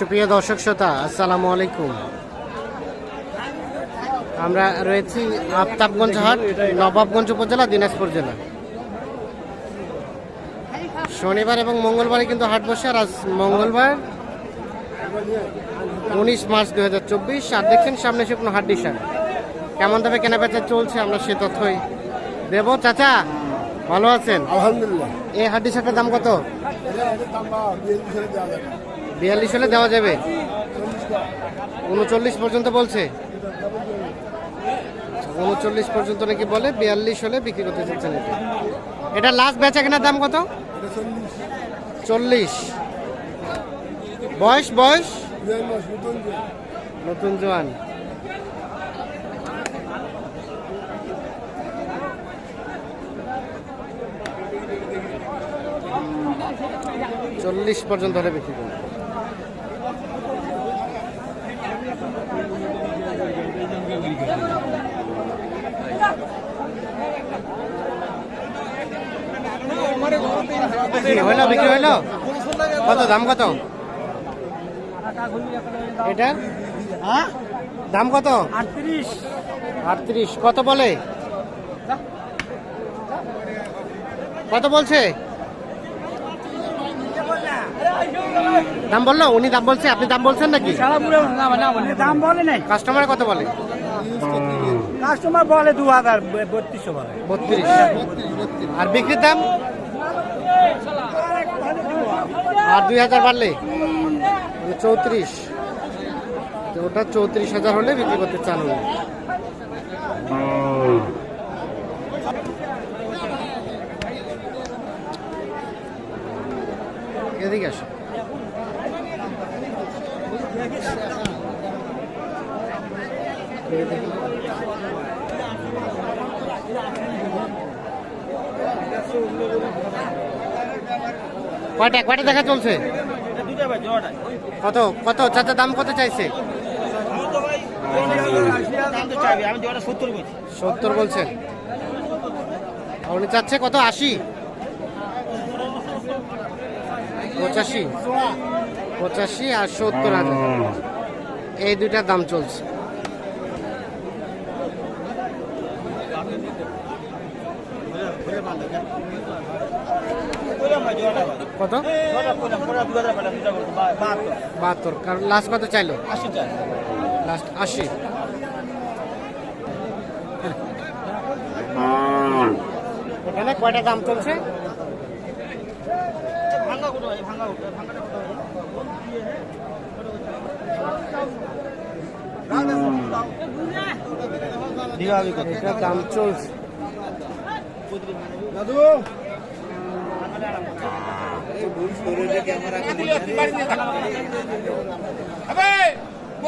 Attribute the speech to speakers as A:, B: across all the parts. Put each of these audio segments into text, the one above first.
A: সুপ্রিয় দর্শক শ্রোতা আসসালামু আলাইকুম। আমরা রয়েছি আফতাবগঞ্জ হাট নবাবগঞ্জ উপজেলা দিনাজপুর জেলা। শনিবার এবং মঙ্গলবারে কিন্তু হাট বসে আর আজ মঙ্গলবার উনিশ মার্চ দু হাজার চব্বিশ আর দেখছেন সামনে সে কোনো হাট ডিসার কেমন দামে কেনাবেচা চলছে আমরা সে তথ্যই দেব। চাচা ভালো আছেন?
B: আলহামদুলিল্লাহ।
A: এই হাট ডিসারটার দাম কত?
B: বিয়াল্লিশ হলে দেওয়া যাবে।
A: উনচল্লিশ পর্যন্ত বলছে। উনচল্লিশ পর্যন্ত নাকি বলে, বিয়াল্লিশ হলে বিক্রি করতে চাচ্ছেন এটা এটা লাস্ট বেচা কেনার দাম কত?
B: চল্লিশ।
A: বয়স বয়স?
B: নতুন
A: জোয়ান। চল্লিশ পর্যন্ত হলে বিক্রি করবে। হইল বিক্রি হইল কত দাম কত? এটা? দাম কত?
C: আটত্রিশ।
A: আটত্রিশ। কত বলে? কত বলছে? দাম বলল? উনি দাম বলছে আপনি দাম বলছেন নাকি?
C: দাম বলে নাই।
A: কাস্টমার কত বলে?
C: কাস্টমার বলে দু হাজার বত্রিশশো বলে।
A: বত্রিশ। আর বিক্রির দাম? আর দুই হাজার বাড়লে? চৌত্রিশ। ওটা চৌত্রিশ হাজার হলে বিক্রি করতে চান। এদিকে আসো। কয়টা? কয়টা দেখা চলছে? কত? কত? চাচা, দাম কত চাইছে? সত্তর বলছেন উনি চাচ্ছে কত? আশি? পঁচাশি। পঁচাশি আর সত্তর এই দুইটার দাম চলছে। কত? বাহাত্তর। কারণ লাস্ট কত চাইলো? লাস্ট আশি। এখানে কয়টা দাম চলছে? দাম চলছে।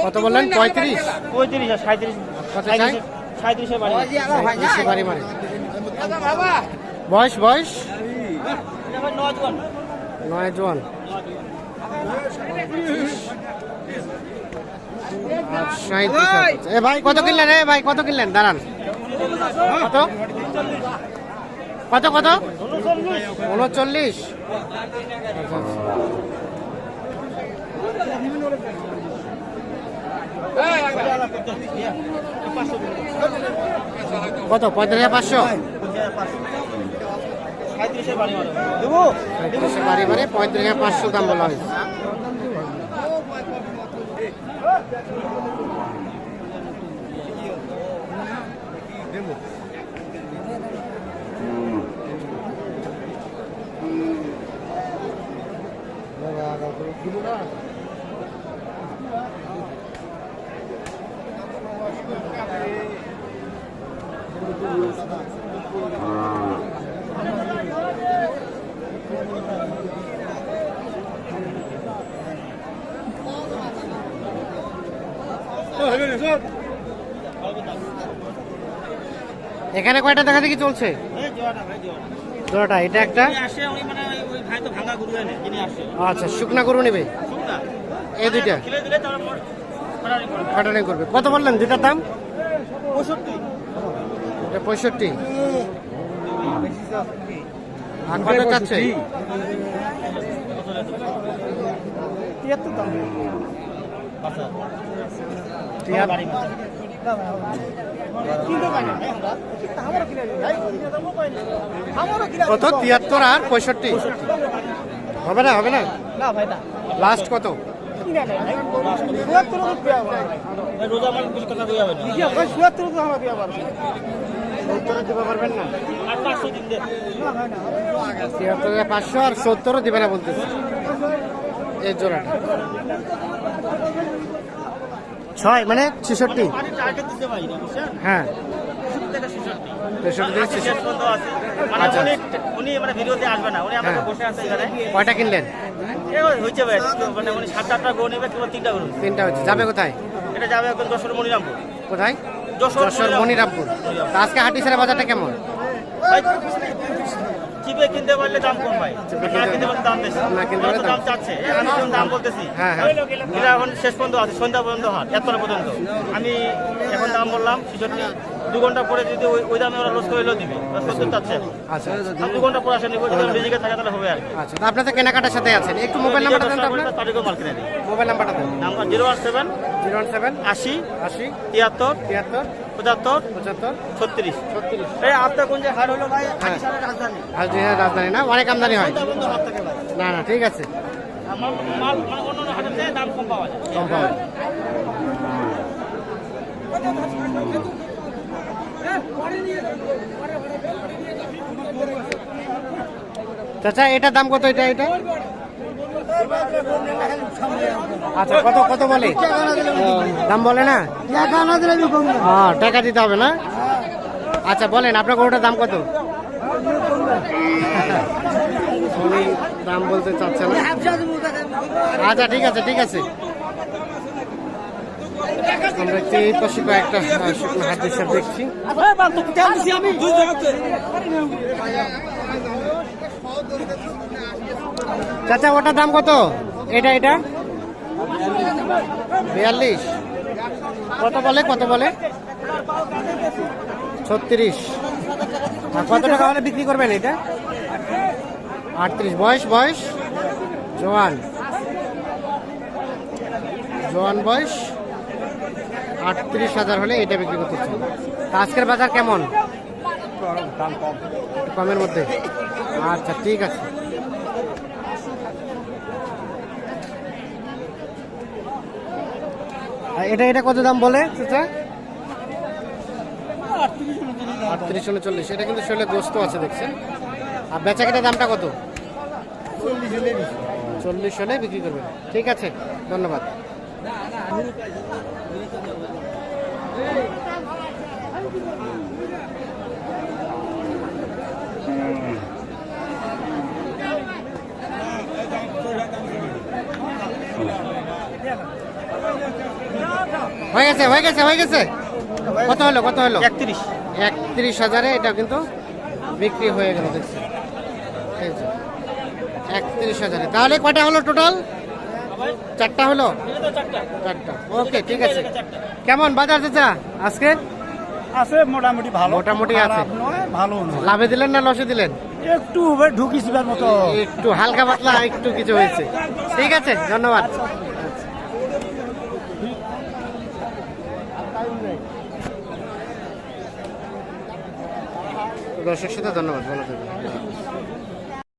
A: কত বললেন? পঁয়ত্রিশ?
C: পঁয়ত্রিশ আর সাঁত্রিশ সাঁত্রিশে বাড়ি।
A: মারে বয়স বয়স? নয় জোয়ান। এ ভাই কত কিনলেন? এ ভাই কত কিনলেন? দাঁড়ান। কত? কত কত? উনচল্লিশ। কত? পঁয়ত্রিশ হাজার পাঁচশো?
C: সাঁত্রিশে বাড়ি মারো
A: পঁয়ত্রিশে পাঁচশো দাম বলা হয়েছে। এখানে কয়টা দেখা দেখি চলছে? জোড়াটা এটা একটা?
C: মানে ওই ভাই তো ভাঙা গুরু এনে যিনি আসে।
A: আচ্ছা শুকনা গরু নেবে? এই দুইটা?
C: খেলে দিলে তারা মোর ফেরারি করে
A: কাটানি করবে। কত বললেন দুটার দাম?
C: পঁয়ষট্টি।
A: এটা পঁয়ষট্টি। আর কত চাচ্ছে?
C: তিয়াত্তর দাম।
A: কত তিয়াত্তর আর পঁয়ষট্টি। হবে না হবে না? লাস্ট কত?
C: পাঁচশো
A: আর সত্তরও দিবে না বলতেছে। এই জোড়াটা। ছয় মানে ছেষট্টি। হ্যাঁ। কয়টা কিনলেন?
C: মানে উনি সাত আটটা গো নেবে তিনটা
A: হচ্ছে। যাবে কোথায়?
C: এটা যাবে এখন যশোর মনিরামপুর।
A: কোথায়?
C: যশোর
A: মনিরামপুর। আজকে হাটিসারের বাজারটা কেমন?
C: চিপে কিনতে পারলে দাম কম ভাই না কিনতে পারলে দাম বেশি।
A: না কিনতে পারলে
C: দাম চাচ্ছে। আমি দাম বলতেছি
A: হ্যাঁ, হ্যাঁ।
C: এখন শেষ পর্যন্ত আছে সন্ধ্যা পর্যন্ত হাট এত পর্যন্ত। আমি এখন দাম বললাম ছেষট্টি দু ঘণ্টা পরে যদি ওই দামে ওরা লস করে দিবে। সত্তর চাচ্ছে।
A: আচ্ছা
C: দু ঘণ্টা পরে আসেনি যদি রিজিকে থাকে তাহলে হবে আর কি।
A: আচ্ছা তা আপনাদের কেনাকাটার সাথে আছেন। একটু মোবাইল নাম্বারটা দেন আপনার।
C: তারিখও মাল কিনে দিই
A: মোবাইল নাম্বারটা দেন।
C: Number zero one seven
A: zero one seven
C: আশি
A: আশি
C: তিয়াত্তর
A: তিয়াত্তর
C: পঁচাত্তর
A: পঁচাত্তর
C: ছত্রিশ।
A: ছত্রিশ।
C: এই আপনার কোন যে হলো ভাই?
A: হ্যাঁ।
C: রাজধানী।
A: রাজধানী না? অনেক আমদানি হয়। না না ঠিক আছে।
C: আমার মাল অন্য অন্য হাটের দাম কম পাওয়া যায়।
A: কম পাওয়া যায়। চাচা এটার দাম কত এটা এটা? আচ্ছা কত কত বলে? দাম বলে না? হ্যাঁ টাকা দিতে হবে না? আচ্ছা বলেন, আপনার গরুটার দাম কত? দাম বলতে চাচ্ছে না। আচ্ছা ঠিক আছে ঠিক আছে। আমরা এই পাশে কয়েকটা শুকনো হিসাব দেখছি। চাচা, ওটার দাম কত? এটা এটা? বিয়াল্লিশ। কত বলে কত বলে? ছত্রিশ। কত টাকা হলে বিক্রি করবেন এটা? আটত্রিশ। বয়স বয়স? জোয়ান। জোয়ান বয়স? আটত্রিশ হাজার হলে এটা বিক্রি করতে আজকের বাজার কেমন? কমের মধ্যে? আচ্ছা ঠিক আছে। এটা এটা কত দাম বলে চাচা? আটত্রিশ উনচল্লিশ। এটা কিন্তু শরীরে গোস্ত আছে, দেখছেন? আর বেচা কেটার দামটা কত? চল্লিশ হলে বিক্রি করবেন। ঠিক আছে, ধন্যবাদ। হয়ে গেছে হয়ে গেছে হয়ে গেছে। কত হলো কত হলো?
C: একত্রিশ।
A: একত্রিশ হাজারে এটা কিন্তু বিক্রি হয়ে গেল দেখছি। একত্রিশ হাজারে। তাহলে কয়টা হলো টোটাল চারটা হলো? চারটা। ওকে ঠিক আছে। কেমন বাজার চাচা? আজকে?
C: আছে মোটামুটি ভালো।
A: মোটামুটি আছে।
C: ভালো
A: লাভে দিলেন না লসে দিলেন?
C: একটু ঢুকিছিবার মতো।
A: একটু হালকা পাতলা একটু কিছু হয়েছে। ঠিক আছে ধন্যবাদ। দর্শক সাথে ধন্যবাদ। ভালো থাকবেন।